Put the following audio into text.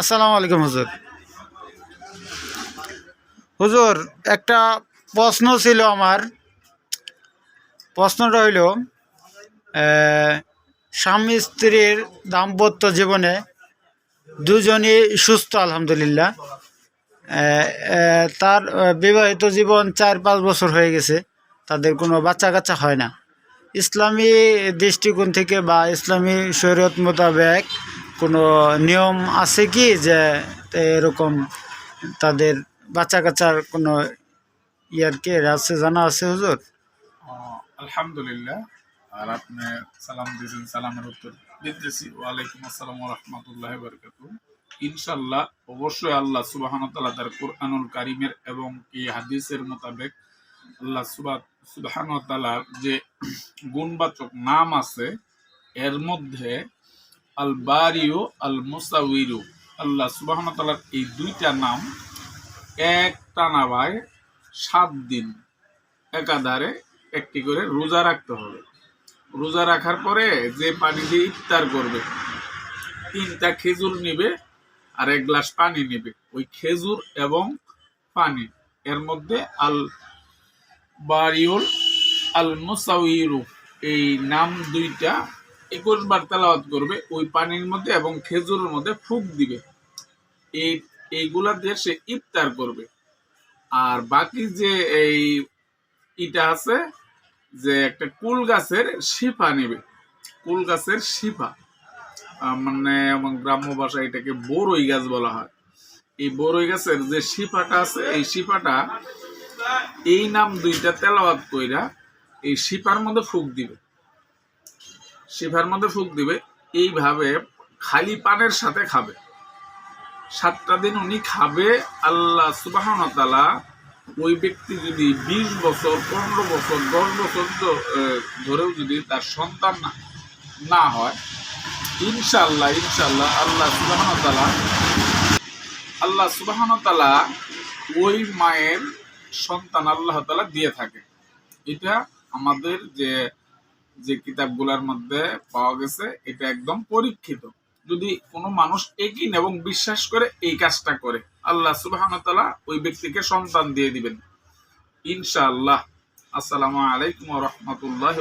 আসসালামু আলাইকুম, হুজুর। হুজুর, একটা প্রশ্ন ছিল আমার। প্রশ্নটা হইল স্বামী স্ত্রীর দাম্পত্য জীবনে দুজনই সুস্থ, আলহামদুলিল্লাহ। তার বিবাহিত জীবন চার, পাঁচ বছর হয়ে গেছে। তাদের কোনো বাচ্চা কাচ্চা হয় না। ইসলামী দৃষ্টিকোণ থেকে বা ইসলামী শরীয়ত মোতাবেক কোনো নিয়ম আছে কি যে এরকম তাদের বাচ্চা কাচ্চার কোনো ইয়ার কে আছে, জানা আছে হুজুর? আলহামদুলিল্লাহ। আর আপনি সালাম দিয়েছেন, সালামের উত্তর দিতেছি। ওয়ালাইকুম আসসালাম রহমতুল্লাহ বরকাত ইনশাল্লাহ অবশ্যই আল্লাহ সুবাহান তাআলা তার কোরআনুল কারিমের এবং এই হাদিসের মোতাবেক আল্লাহ সুবাহ সুবাহান তাআলার যে গুণবাচক নাম আছে, এর মধ্যে আল বারিউ আল মুসাউইরু আল্লাহ সুবাহান তাআলার এই দুইটা নাম এক টানা ভাই, সাত দিন। একাধারে একটি করে রোজা রাখতে হবে। রোজা রাখার পরে যে পানি দিয়ে ইফতার করবে, তিনটা খেজুর নিবে আর এক গ্লাস পানি নেবে। ওই খেজুর এবং পানি। এর মধ্যে আল বারিউল আল মুসাউইরু এই নাম দুইটা একুশ বার তেলাওয়াত করবে, ওই পানির মধ্যে এবং খেজুরের মধ্যে ফুক দিবে। এই, এইগুলা দিয়ে সে ইফতার করবে। আর বাকি যে এই ইটা আছে, যে একটা কুল গাছের শিফা নেবে। কুল গাছের শিফা। মানে আমার গ্রাম্য ভাষায় এটাকে বড়ই গাছ বলা হয়। এই বড়ই গাছের যে শিফাটা আছে, এই শিফাটা, এই নাম দুইটা তেলাওয়াত কইরা এই শিফার মধ্যে ফুক দিবে। শিফার মধ্যে ফুক দিবে, এইভাবে খালি পানের সাথে খাবে। সাতটা দিন উনি খাবে, আল্লাহ সুবাহ ওই ব্যক্তি যদি বিশ বছর, পনেরো বছর, দশ বছর ধরেও যদি তার সন্তান না না হয় ইনশাল্লাহ ইনশাল্লাহ আল্লাহ সুবাহ আল্লাহ সুবাহ ওই মায়ের সন্তান আল্লাহ তালা দিয়ে থাকে। এটা আমাদের যে যে কিতাবগুলোর মধ্যে পাওয়া গেছে, এটা একদম পরীক্ষিত। যদি কোনো মানুষ একই এবং বিশ্বাস করে এই কাজটা করে, আল্লাহ সুবাহতালা ওই ব্যক্তিকে সন্তান দিয়ে দিবেন। ইনশাআল্লাহ। আসসালামু আলাইকুম রহমতুল্লাহ